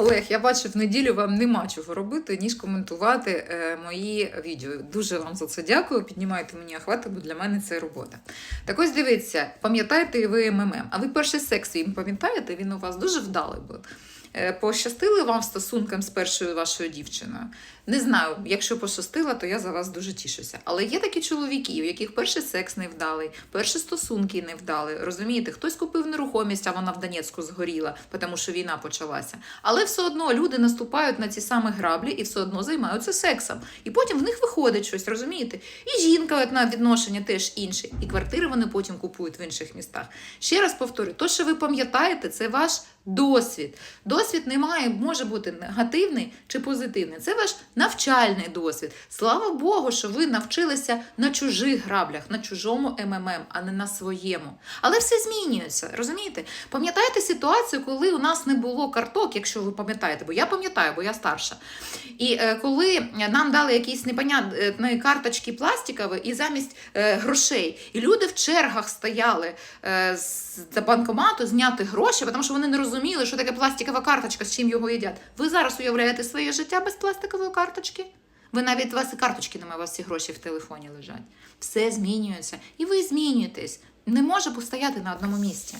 Олег, я бачу, в неділю вам нема чого робити, ніж коментувати е, мої відео. Дуже вам за це дякую. Піднімайте мені охвати, бо для мене це робота. Так ось дивіться, пам'ятаєте ви МММ. А ви перший секс він пам'ятаєте? Він у вас дуже вдалий був. Е, Пощастили вам стосункам з першою вашою дівчиною? Не знаю, якщо пощастило, то я за вас дуже тішуся. Але є такі чоловіки, у яких перший секс не вдалий, перші стосунки не вдали. Розумієте, хтось купив нерухомість, а вона в Донецьку згоріла, тому що війна почалася. Але все одно люди наступають на ці самі граблі і все одно займаються сексом. І потім в них виходить щось, розумієте? І жінка на відношення теж інше, і квартири вони потім купують в інших містах. Ще раз повторю, то, що ви пам'ятаєте, це ваш досвід. Досвід не має, може бути негативний чи позитивний. Це ваш навчальний досвід. Слава Богу, що ви навчилися на чужих граблях, на чужому МММ, а не на своєму. Але все змінюється, розумієте? Пам'ятаєте ситуацію, коли у нас не було карток, якщо ви пам'ятаєте, бо я пам'ятаю, бо я старша. І е, коли нам дали якісь непонятні карточки пластикові і замість е, грошей, і люди в чергах стояли е, з банкомату зняти гроші, тому що вони не розуміли, що таке пластикова карточка, з чим його їдять. Ви зараз уявляєте своє життя без пластикової карточки? Ви навіть у вас і карточки немає, у вас всі гроші в телефоні лежать. Все змінюється. І ви змінюєтесь. Не може постояти на одному місці.